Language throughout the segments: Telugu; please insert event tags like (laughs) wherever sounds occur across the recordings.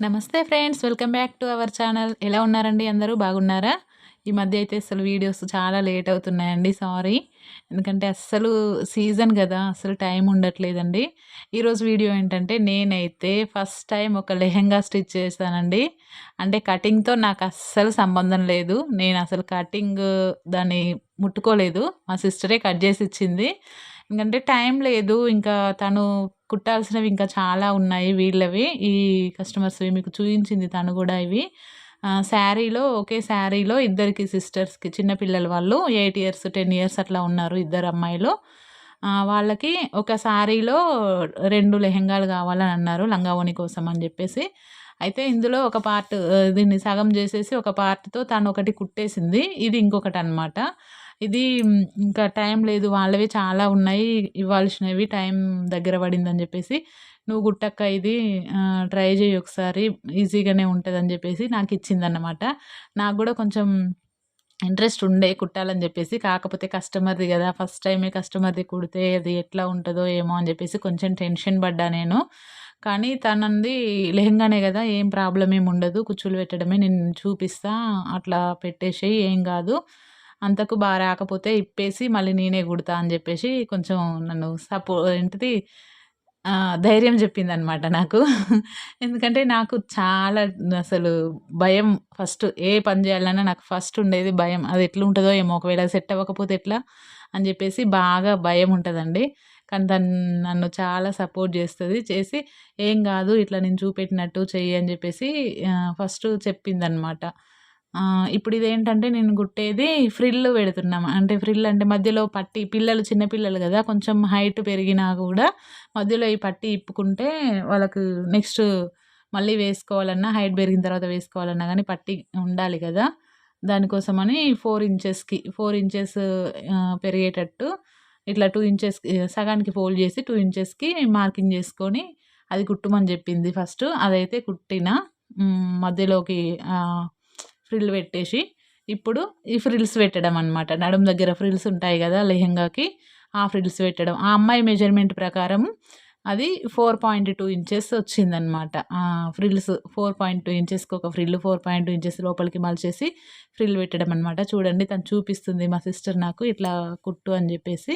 నమస్తే friends welcome back to our channel. ఎలా ఉన్నారండి అందరూ? బాగున్నారా? ఈ మధ్య అయితే అసలు వీడియోస్ చాలా లేట్ అవుతున్నాయండి సారీ. ఎందుకంటే అస్సలు సీజన్ కదా అసలు టైం ఉండట్లేదండి. ఈరోజు వీడియో ఏంటంటే నేనైతే ఫస్ట్ టైం ఒక లెహెంగా స్టిచ్ చేశానండి. అంటే కటింగ్తో నాకు అస్సలు సంబంధం లేదు. నేను అసలు కటింగ్ దాన్ని ముట్టుకోలేదు. మా సిస్టరే కట్ చేసి ఇచ్చింది. ఎందుకంటే టైం లేదు. ఇంకా తను కుట్టాల్సినవి ఇంకా చాలా ఉన్నాయి వీళ్ళవి. ఈ కస్టమర్స్వి మీకు చూపించింది తను కూడా ఇవి. శారీలో ఒకే శారీలో ఇద్దరికి సిస్టర్స్కి చిన్నపిల్లల వాళ్ళు ఎయిట్ ఇయర్స్ టెన్ ఇయర్స్ అట్లా ఉన్నారు ఇద్దరు అమ్మాయిలు. వాళ్ళకి ఒక శారీలో రెండు లెహెంగాలు కావాలని అన్నారు లంగావోని కోసం అని చెప్పేసి. అయితే ఇందులో ఒక పార్ట్ దీన్ని సగం చేసేసి ఒక పార్ట్తో తను ఒకటి కుట్టేసింది. ఇది ఇంకొకటి అనమాట ఇది ఇంకా టైం లేదు వాళ్ళవి చాలా ఉన్నాయి ఇవ్వాల్సినవి టైం దగ్గర పడిందని చెప్పేసి నువ్వు గుట్టక్క ఇది ట్రై చేయి ఒకసారి ఈజీగానే ఉంటుందని చెప్పేసి నాకు ఇచ్చిందన్నమాట. నాకు కూడా కొంచెం ఇంట్రెస్ట్ ఉండే కుట్టాలని చెప్పేసి కాకపోతే కస్టమర్ది కదా ఫస్ట్ టైమే కస్టమర్ది కుడితే అది ఎట్లా ఉంటుందో ఏమో అని చెప్పేసి కొంచెం టెన్షన్ పడ్డా నేను. కానీ తనంది లెహంగానే కదా ఏం ప్రాబ్లం ఏమి ఉండదు కుచ్చులు పెట్టడమే నేను చూపిస్తా అట్లా పెట్టేసేయి ఏం కాదు. అంతకు బాగా రాకపోతే ఇప్పేసి మళ్ళీ నేనే కుడతా అని చెప్పేసి కొంచెం నన్ను సపో ఏంటిది? ధైర్యం చెప్పిందనమాట నాకు. ఎందుకంటే నాకు చాలా అసలు భయం ఫస్ట్ ఏ పని చేయాలన్నా నాకు ఫస్ట్ ఉండేది భయం. అది ఎట్లా ఉంటుందో ఏమో ఒకవేళ సెట్ అవ్వకపోతే ఎట్లా అని చెప్పేసి బాగా భయం ఉంటుందండి. కానీ తను నన్ను చాలా సపోర్ట్ చేస్తుంది. చేసి ఏం కాదు ఇట్లా నేను చూపెట్టినట్టు చెయ్యి అని చెప్పేసి ఫస్ట్ చెప్పిందనమాట ఇప్పుడు ఇదేంటంటే నేను కుట్టేది ఫ్రిల్ పెడుతున్నాం. అంటే ఫ్రిల్ అంటే మధ్యలో పట్టి పిల్లలు చిన్న పిల్లలు కదా కొంచెం హైట్ పెరిగినా కూడా మధ్యలో ఈ పట్టి ఇప్పుకుంటే వాళ్ళకు నెక్స్ట్ మళ్ళీ వేసుకోవాలన్నా హైట్ పెరిగిన తర్వాత వేసుకోవాలన్నా కానీ పట్టి ఉండాలి కదా. దానికోసమని ఫోర్ ఇంచెస్కి ఫోర్ ఇంచెస్ పెరిగేటట్టు ఇట్లా టూ ఇంచెస్ సగానికి ఫోల్డ్ చేసి టూ ఇంచెస్కి మార్కింగ్ చేసుకొని అది కుట్టమని చెప్పింది ఫస్ట్. అదైతే కుట్టిన మధ్యలోకి ఫ్రిల్ పెట్టేసి ఇప్పుడు ఈ ఫ్రిల్స్ పెట్టడం అనమాట నడుం దగ్గర ఫ్రిల్స్ ఉంటాయి కదా లెహెంగాకి ఆ ఫ్రిల్స్ పెట్టడం. ఆ అమ్మాయి మెజర్మెంట్ ప్రకారం అది ఫోర్ పాయింట్ టూ ఇంచెస్ వచ్చిందనమాట ఫ్రిల్స్ ఫోర్ పాయింట్ టూ ఇంచెస్కి ఒక frill four point two inches లోపలికి మలిచేసి ఫ్రిల్ పెట్టడం అనమాట చూడండి తను చూపిస్తుంది మా సిస్టర్ నాకు ఇట్లా కుట్టు అని చెప్పేసి.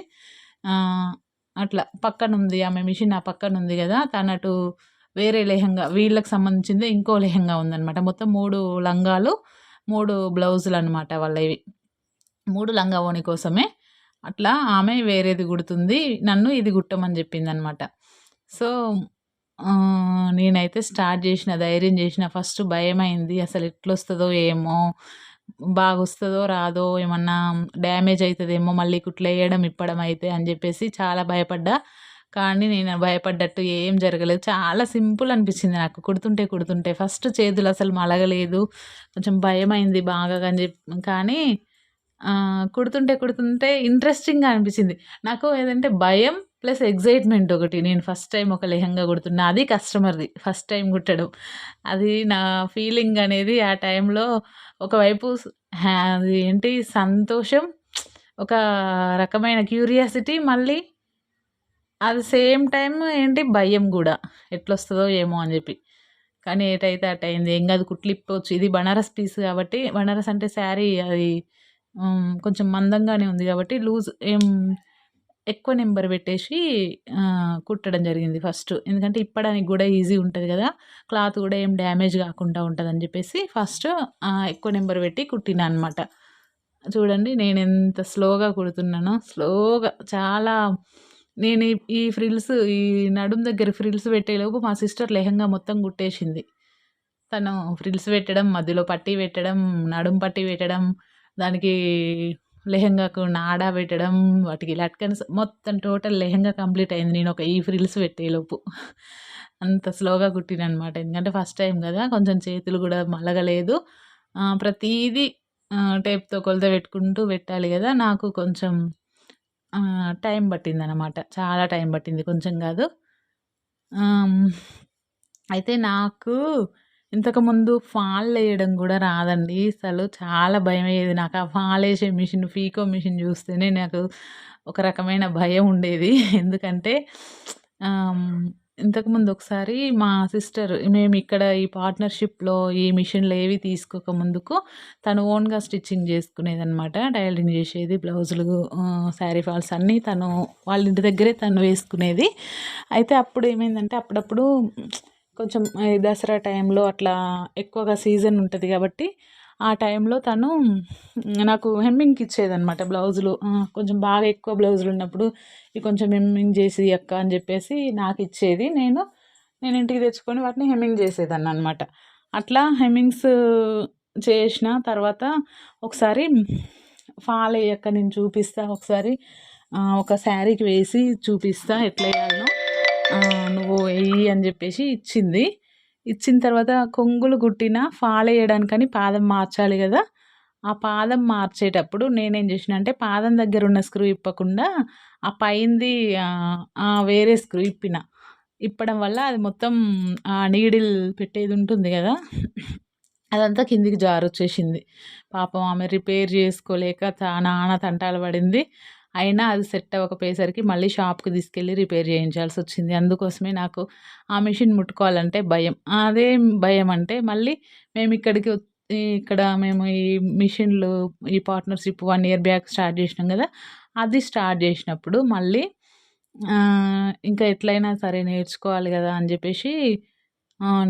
అట్లా పక్కన ఉంది ఆమె మిషన్ ఆ పక్కన ఉంది కదా. తనటు వేరే లెహంగా వీళ్ళకి సంబంధించింది ఇంకో లెహంగా ఉందనమాట మొత్తం మూడు లంగాలు మూడు బ్లౌజులు అనమాట వాళ్ళవి. మూడు లంగా కోసమే. అట్లా ఆమె వేరేది కుడుతుంది నన్ను ఇది కుట్టమని చెప్పింది అనమాట సో నేనైతే స్టార్ట్ చేసిన ధైర్యం చేసిన ఫస్ట్ భయమైంది అసలు ఎట్లొస్తుందో ఏమో బాగా వస్తుందో రాదో ఏమన్నా డ్యామేజ్ అవుతుందేమో మళ్ళీ కుట్లు వేయడం ఇప్పడం అయితే అని చెప్పేసి చాలా భయపడ్డా. కానీ నేను భయపడ్డట్టు ఏం జరగలేదు. చాలా సింపుల్ అనిపించింది నాకు. కుడుతుంటే కుడుతుంటే. ఫస్ట్ చేతులు అసలు మలగలేదు. కొంచెం భయమైంది బాగా అని చెప్పి. కానీ కుడుతుంటే కుడుతుంటే ఇంట్రెస్టింగ్గా అనిపించింది. నాకు ఏదంటే భయం ప్లస్ ఎగ్జైట్మెంట్ ఒకటి. నేను ఫస్ట్ టైం ఒక లెహంగా కుడుతున్నా. అది కస్టమర్ది. ఫస్ట్ టైం కుట్టడం. అది నా ఫీలింగ్ అనేది ఆ టైంలో ఒకవైపు అది ఏంటి? సంతోషం. ఒక రకమైన క్యూరియాసిటీ మళ్ళీ అది సేమ్ టైం ఏంటి? భయం కూడా. ఎట్లొస్తుందో ఏమో అని చెప్పి. కానీ ఏటైతే అట్ అయింది ఏం కాదు కుట్లిప్పవచ్చు ఇది బనారస్ పీస్ కాబట్టి బనారస్ అంటే శారీ అది కొంచెం మందంగానే ఉంది కాబట్టి లూజ్ ఏం ఎక్కువ నెంబర్ పెట్టేసి కుట్టడం జరిగింది ఫస్ట్. ఎందుకంటే ఇప్పడానికి కూడా ఈజీ ఉంటుంది కదా. క్లాత్ కూడా ఏం డ్యామేజ్ కాకుండా ఉంటుంది అని చెప్పేసి ఫస్ట్ ఎక్కువ నెంబర్ పెట్టి కుట్టిన అనమాట చూడండి నేను ఎంత స్లోగా కుడుతున్నానో. స్లోగా చాలా నేను ఈ ఫ్రిల్స్ ఈ నడుం దగ్గర ఫ్రిల్స్ పెట్టేలోపు మా సిస్టర్ లెహంగా మొత్తం కుట్టేసింది. తను ఫ్రిల్స్ పెట్టడం మధ్యలో పట్టి పెట్టడం నడుం పట్టి పెట్టడం దానికి లెహంగాకు నాడా పెట్టడం వాటికి లట్కన్స్ మొత్తం టోటల్ లెహంగా కంప్లీట్ అయింది నేను ఒక ఈ ఫ్రిల్స్ పెట్టేలోపు. అంత స్లోగా కుట్టిన అనమాట ఎందుకంటే ఫస్ట్ టైం కదా కొంచెం చేతులు కూడా మలగలేదు. ప్రతీది టేప్తో కొలత పెట్టుకుంటూ పెట్టాలి కదా నాకు కొంచెం టైం పట్టిందనమాట చాలా టైం పట్టింది కొంచెం కాదు. అయితే నాకు ఇంతకుముందు ఫాల్ వేయడం కూడా రాదండి. అసలు చాలా భయం అయ్యేది నాకు. ఆ ఫాల్ వేసే మిషన్ ఫీకో మిషన్ చూస్తేనే నాకు ఒక రకమైన భయం ఉండేది. (laughs) ఎందుకంటే ఇంతకుముందు ఒకసారి మా సిస్టర్ మేము ఇక్కడ ఈ పార్ట్నర్‌షిప్‌లో ఈ మిషన్‌లు ఏవి తీసుకోక ముందుకు తను ఓన్‌గా స్టిచ్చింగ్ చేసుకునేది అనమాట టైలరింగ్ చేసేది. బ్లౌజులు శారీ ఫాల్స్ అన్నీ తను వాళ్ళ ఇంటి దగ్గరే తను వేసుకునేది. అయితే అప్పుడు ఏమైందంటే అప్పుడప్పుడు కొంచెం దసరా టైంలో అట్లా ఎక్కువగా సీజన్ ఉంటుంది కాబట్టి ఆ టైంలో తను నాకు హెమ్మింగ్‌కి ఇచ్చేదనమాట బ్లౌజులు. కొంచెం బాగా ఎక్కువ బ్లౌజులు ఉన్నప్పుడు ఇవి కొంచెం హెమ్మింగ్ చేసి అక్క అని చెప్పేసి నాకు ఇచ్చేది. నేను నేను ఇంటికి తెచ్చుకొని వాటిని హెమ్మింగ్ చేసేదాన్ని అనమాట. అట్లా హెమ్మింగ్స్ చేసిన తర్వాత ఒకసారి ఫాల్ అయ్యాక నేను చూపిస్తా ఒకసారి ఒక శారీకి వేసి చూపిస్తా ఎట్లా ఎయ్యాలనో నువ్వు వెయ్యి అని చెప్పేసి ఇచ్చింది. ఇచ్చిన తర్వాత కొంగులు కుట్టిన ఫాల్ వేయడానికని పాదం మార్చాలి కదా! ఆ పాదం మార్చేటప్పుడు నేనేం చేసినా అంటే పాదం దగ్గర ఉన్న స్క్రూ ఇప్పకుండా ఆ పైంది వేరే స్క్రూ ఇప్పిన. ఇప్పడం వల్ల అది మొత్తం నీడిల్ పెట్టేది ఉంటుంది కదా! అదంతా కిందికి జారొచ్చేసింది. పాపం ఆమె రిపేర్ చేసుకోలేక నాన్న నానా తంటాలు పడింది. అయినా అది సెట్ అవ్వకపోయేసరికి మళ్ళీ షాప్‌కి తీసుకెళ్ళి రిపేర్ చేయించాల్సి వచ్చింది అందుకోసమే నాకు ఆ మిషన్ ముట్టుకోవాలంటే భయం. అదేం భయం అంటే మళ్ళీ మేము ఇక్కడికి ఇక్కడ మేము ఈ మిషన్‌లు ఈ partnership one year back start చేసినాం కదా! అది స్టార్ట్ చేసినప్పుడు మళ్ళీ ఇంకా ఎట్లయినా సరే నేర్చుకోవాలి కదా! అని చెప్పేసి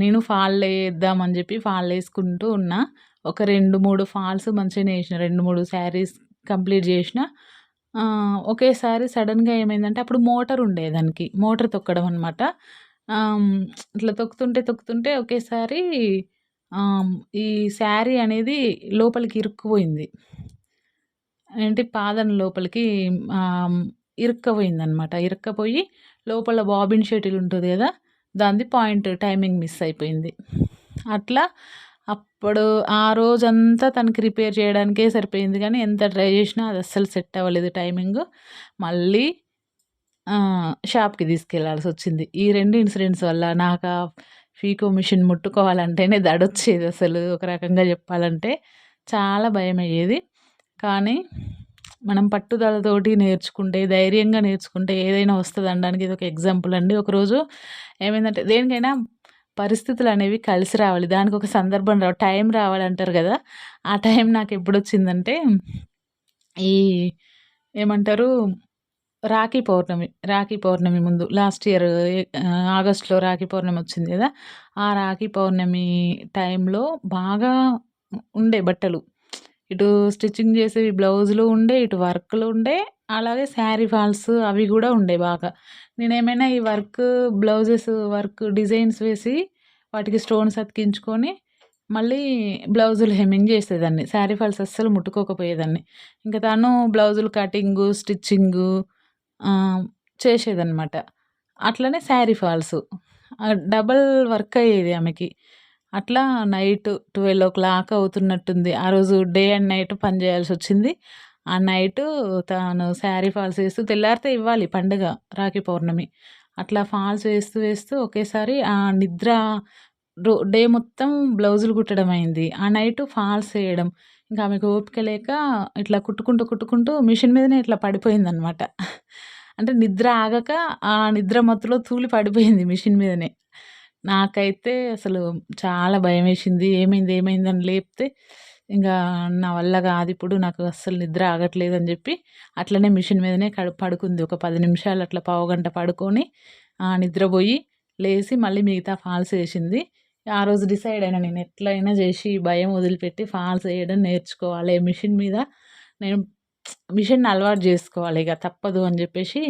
నేను ఫాల్ వేద్దామని చెప్పి ఫాల్ వేసుకుంటూ ఉన్నా. ఒక 2, 3 ఫాల్స్ మంచిగా నేర్చిన రెండు మూడు శారీస్ కంప్లీట్ చేసిన. ఒకేసారి సడన్గా ఏమైందంటే అప్పుడు మోటర్ ఉండే దానికి. మోటర్ తొక్కడం అనమాట. ఇట్లా తొక్కుతుంటే, తొక్కుతుంటే ఒకేసారి ఈ శారీ అనేది లోపలికి ఇరుక్కుపోయింది. ఏంటి పాదం లోపలికి ఇరుక్కపోయింది అనమాట ఇరుక్కపోయి లోపల బాబిన్ షటిల్ ఉంటుంది కదా! దాని పాయింట్ టైమింగ్ మిస్ అయిపోయింది. అట్లా అప్పుడు ఆ రోజంతా తనకి రిపేర్ చేయడానికే సరిపోయింది కానీ ఎంత ట్రై చేసినా అది అస్సలు సెట్ అవ్వలేదు టైమింగ్ మళ్ళీ షాప్కి తీసుకెళ్ళాల్సి వచ్చింది ఈ రెండు ఇన్సిడెంట్స్ వల్ల నాకు ఫీకో మిషన్ ముట్టుకోవాలంటేనే దడొచ్చేది అసలు ఒక రకంగా చెప్పాలంటే. చాలా భయమయ్యేది. కానీ మనం పట్టుదలతోటి నేర్చుకుంటే, ధైర్యంగా నేర్చుకుంటే ఏదైనా వస్తుందానికి ఇది ఒక ఎగ్జాంపుల్ అండి. ఒకరోజు ఏమైందంటే దేనికైనా పరిస్థితులు అనేవి కలిసి రావాలి. దానికి ఒక సందర్భం రావాలి టైం రావాలంటారు కదా! ఆ టైం నాకు ఎప్పుడు వచ్చిందంటే ఈ ఏమంటారు రాఖీ పౌర్ణమి. రాఖీ పౌర్ణమి ముందు లాస్ట్ ఇయర్ ఆగస్ట్‌లో రాఖీ పౌర్ణమి వచ్చింది కదా! ఆ రాఖీ పౌర్ణమి టైంలో బాగా ఉండే బట్టలు. ఇటు స్టిచ్చింగ్ చేసేవి బ్లౌజులు ఉండే, ఇటు వర్క్లు ఉండే, అలాగే శారీ ఫాల్స్ అవి కూడా ఉండే బాగా. నేనేమైనా ఈ వర్క్ బ్లౌజెస్ వర్క్ డిజైన్స్ వేసి వాటికి స్టోన్స్ అతికించుకొని మళ్ళీ బ్లౌజులు హెమ్మింగ్ చేసేదాన్ని. శారీ ఫాల్స్ అస్సలు ముట్టుకోకపోయేదాన్ని. ఇంక తను బ్లౌజులు కటింగు, స్టిచ్చింగు చేసేదన్నమాట అట్లనే sari falls double double work అయ్యేది ఆమెకి. అట్లా నైట్ 12:00 అవుతున్నట్టుంది. ఆ రోజు డే అండ్ నైట్ పని చేయాల్సి వచ్చింది ఆ నైటు తాను శారీ ఫాల్స్ వేస్తూ తెల్లారితే ఇవ్వాలి పండుగ రాఖీ పౌర్ణమి. అట్లా ఫాల్స్ వేస్తూ, వేస్తూ ఒకేసారి ఆ నిద్ర రో డే మొత్తం బ్లౌజులు కుట్టడం అయింది. ఆ నైట్ ఫాల్స్ వేయడం ఇంకా ఆమెకు ఓపిక లేక ఇట్లా కుట్టుకుంటూ, కుట్టుకుంటూ మిషన్ మీదనే ఇట్లా పడిపోయిందనమాట. అంటే నిద్ర ఆగక ఆ నిద్ర మత్తులో తూలి పడిపోయింది మిషన్ మీదనే. నాకైతే అసలు చాలా భయమేసింది. ఏమైంది, ఏమైంది అని లేపితే ఇంకా నా వల్ల కాదు ఇప్పుడు నాకు అస్సలు నిద్ర ఆగట్లేదని చెప్పి అట్లనే మిషన్ మీదనే కడు పడుకుంది. ఒక పది నిమిషాలు అట్లా పావుగంట పడుకొని నిద్రపోయి లేచి మళ్ళీ మిగతా ఫాల్స్ వేసింది ఆ రోజు డిసైడ్ అయినా నేను ఎట్లైనా చేసి భయం వదిలిపెట్టి ఫాల్స్ వేయడం నేర్చుకోవాలి. మిషన్ మీద నేను మిషన్‌ని అలవాటు చేసుకోవాలి ఇక తప్పదు అని చెప్పేసి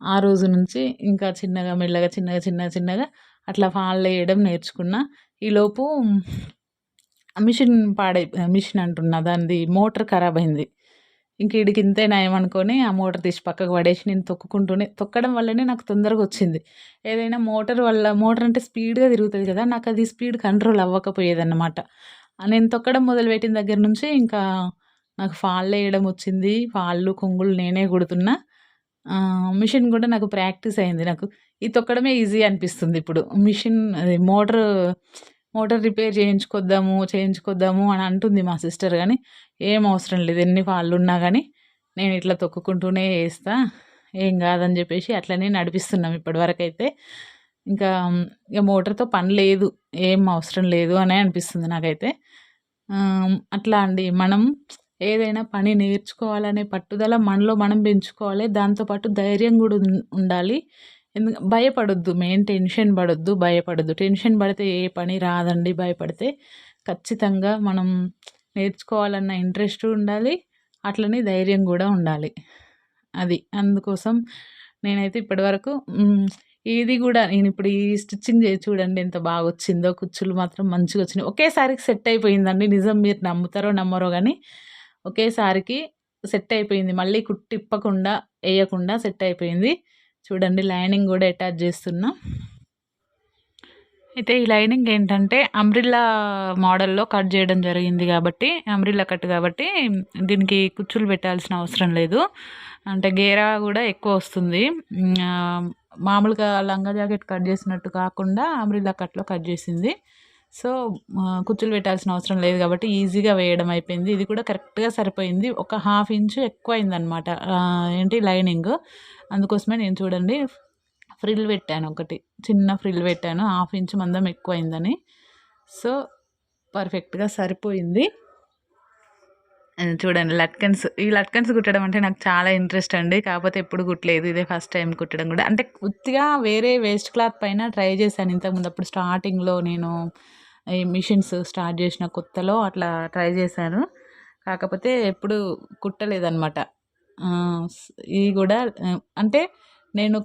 ఆ రోజు నుంచి ఇంకా చిన్నగా మెల్లగా చిన్నగా, చిన్నగా, చిన్నగా అట్లా ఫాల్ వేయడం నేర్చుకున్నా. ఈలోపు మిషన్ పాడై మిషన్ అంటున్నా దానిది మోటర్ ఖరాబయింది. ఇంక ఇడికి ఇంతే నయం అనుకోని ఆ మోటర్ తీసి పక్కకు పడేసి నేను తొక్కుకుంటూనే తొక్కడం వల్లనే నాకు తొందరగా వచ్చింది. ఏదైనా మోటర్ వల్ల మోటర్ అంటే స్పీడ్‌గా తిరుగుతుంది కదా! నాకు అది స్పీడ్ కంట్రోల్ అవ్వకపోయేదన్నమాట. నేను తొక్కడం మొదలుపెట్టిన దగ్గర నుంచి ఇంకా నాకు ఫాల్లేయడం వచ్చింది. ఫాళ్ళు కొంగులు నేనే కుడుతున్నా. మిషన్ కూడా నాకు ప్రాక్టీస్ అయింది. నాకు ఇది తొక్కడమే ఈజీ అనిపిస్తుంది ఇప్పుడు. మిషన్ అది మోటార్ మోటర్ రిపేర్ చేయించుకొద్దాము, చేయించుకొద్దాము అని అంటుంది మా సిస్టర్ కానీ ఏం అవసరం లేదు. ఎన్ని వాళ్ళు ఉన్నా కానీ నేను ఇట్లా తొక్కుకుంటూనే వేస్తా ఏం కాదని చెప్పేసి అట్లనే నడిపిస్తున్నాం ఇప్పటివరకైతే. ఇంకా ఇక మోటార్‌తో పని లేదు. ఏం అవసరం లేదు అనే అనిపిస్తుంది నాకైతే. అట్లా అండి. మనం ఏదైనా పని నేర్చుకోవాలనే పట్టుదల మనలో మనం పెంచుకోవాలి. దాంతో పాటు ధైర్యం కూడా ఉండాలి. ఎందుకు భయపడొద్దు. మెయిన్ టెన్షన్ పడొద్దు, భయపడొద్దు. టెన్షన్ పడితే ఏ పని రాదండి భయపడితే. ఖచ్చితంగా మనం నేర్చుకోవాలన్న ఇంట్రెస్ట్ ఉండాలి. అట్లనే ధైర్యం కూడా ఉండాలి. అది. అందుకోసం నేనైతే ఇప్పటివరకు ఇది కూడా నేను ఇప్పుడు ఈ స్టిచ్చింగ్ చేసి చూడండి ఎంత బాగా వచ్చిందో కుచ్చులు మాత్రం మంచిగా వచ్చినాయి ఒకేసారికి సెట్ అయిపోయిందండి. నిజం మీరు నమ్ముతారో నమ్మరో కానీ ఒకేసారికి సెట్ అయిపోయింది. మళ్ళీ కుట్టిప్పకుండా, వేయకుండా సెట్ అయిపోయింది. చూడండి లైనింగ్ కూడా అటాచ్ చేస్తున్నా. అయితే ఈ లైనింగ్ ఏంటంటే అమ్రిల్లా మోడల్‌లో కట్ చేయడం జరిగింది కాబట్టి అమ్రిల్లా కట్ కాబట్టి దీనికి కుచ్చులు పెట్టాల్సిన అవసరం లేదు. అంటే గేరా కూడా ఎక్కువ వస్తుంది. మామూలుగా లంగా జాకెట్ కట్ చేసినట్టు కాకుండా అమ్రిల్లా కట్‌లో కట్ చేసింది. సో, కుచ్చులు పెట్టాల్సిన అవసరం లేదు కాబట్టి ఈజీగా వేయడం అయిపోయింది. ఇది కూడా కరెక్ట్‌గా సరిపోయింది. ఒక హాఫ్ ఇంచు ఎక్కువ అయిందనమాట ఏంటి లైనింగ్. అందుకోసమే నేను చూడండి ఫ్రిల్ పెట్టాను ఒకటి. చిన్న ఫ్రిల్ పెట్టాను. హాఫ్ ఇంచ్ మందం ఎక్కువైందని సో, పర్ఫెక్ట్‌గా సరిపోయింది. చూడండి లట్కన్స్. ఈ లట్కన్స్ కుట్టడం అంటే నాకు చాలా ఇంట్రెస్ట్ అండి. కాకపోతే ఎప్పుడు కుట్టలేదు. ఇదే ఫస్ట్ టైం కుట్టడం కూడా అంటే ఉత్తిగా వేరే వేస్ట్ క్లాత్ పైన ట్రై చేశాను ఇంతకుముందు. అప్పుడు స్టార్టింగ్‌లో నేను ఈ మిషన్స్ స్టార్ట్ చేసిన కొత్తలో అట్లా ట్రై చేశాను. కాకపోతే ఎప్పుడు కుట్టలేదనమాట. ఇది కూడా అంటే నేను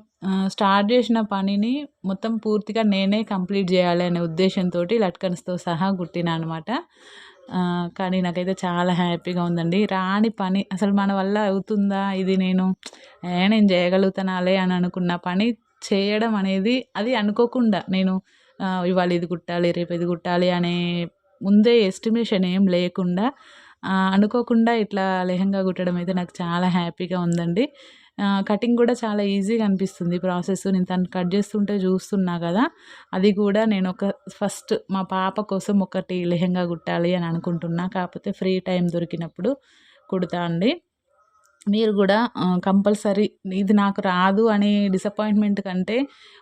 స్టార్ట్ చేసిన పనిని మొత్తం పూర్తిగా నేనే కంప్లీట్ చేయాలి అనే ఉద్దేశంతో లట్కన్స్‌తో సహా కుట్టినా అనమాట. కానీ నాకైతే చాలా హ్యాపీగా ఉందండి. రాని పని అసలు మన వల్ల అవుతుందా? ఇది నేను నేను చేయగలుగుతానాలే అని అనుకున్న పని చేయడం అనేది అది అనుకోకుండా నేను ఇవాళ ఇది కుట్టాలి, రేపు ఇది కుట్టాలి అనే ముందే ఎస్టిమేషన్ ఏం లేకుండా అనుకోకుండా ఇట్లా లెహెంగా కుట్టడం అయితే నాకు చాలా హ్యాపీగా ఉందండి. కటింగ్ కూడా చాలా ఈజీగా అనిపిస్తుంది ప్రాసెస్. నేను తను కట్ చేస్తుంటే చూస్తున్నా కదా అది కూడా నేను ఒక ఫస్ట్ మా పాప కోసం ఒకటి లెహంగా కుట్టాలి అని అనుకుంటున్నా. కాకపోతే ఫ్రీ టైం దొరికినప్పుడు కుడతా అండి. మీరు కూడా కంపల్సరీ ఇది నాకు రాదు అని డిసప్పాయింట్‌మెంట్ కంటే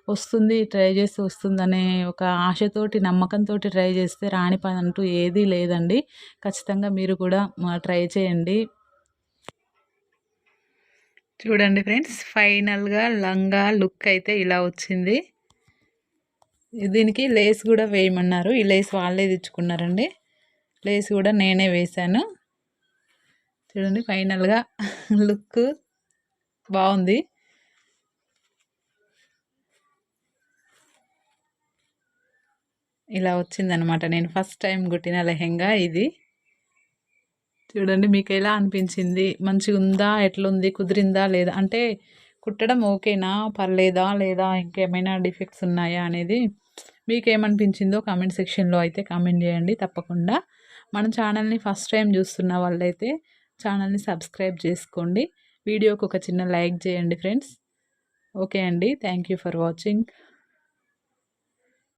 వస్తుంది, ట్రై చేస్తే వస్తుందనే ఒక ఆశతోటి, నమ్మకంతోటి ట్రై చేస్తే రాని పనంటూ ఏదీ లేదండి. ఖచ్చితంగా మీరు కూడా ట్రై చేయండి. చూడండి ఫ్రెండ్స్ ఫైనల్‌గా లంగా లుక్ అయితే ఇలా వచ్చింది. దీనికి లేస్ కూడా వేయమన్నారు. ఈ లేస్ వాళ్ళే తెచ్చుకున్నారండి. లేస్ కూడా నేనే వేశాను. చూడండి ఫైనల్‌గా లుక్ బాగుంది ఇలా వచ్చిందనమాట. నేను ఫస్ట్ టైం కుట్టిన లెహెంగా ఇది. చూడండి మీకు ఎలా అనిపించింది? మంచిగా ఉందా ఎట్లుంది? కుదిరిందా? లేదా? అంటే కుట్టడం ఓకేనా? పర్లేదా? లేదా ఇంకేమైనా డిఫెక్ట్స్ ఉన్నాయా? అనేది మీకేమనిపించిందో కామెంట్ సెక్షన్‌లో అయితే కామెంట్ చేయండి తప్పకుండా. మన ఛానల్‌ని ఫస్ట్ టైం చూస్తున్న వాళ్ళైతే ఛానల్‌ని సబ్స్క్రైబ్ చేసుకోండి. వీడియోకి ఒక చిన్న లైక్ చేయండి ఫ్రెండ్స్. ఓకే అండి. Thank you for watching.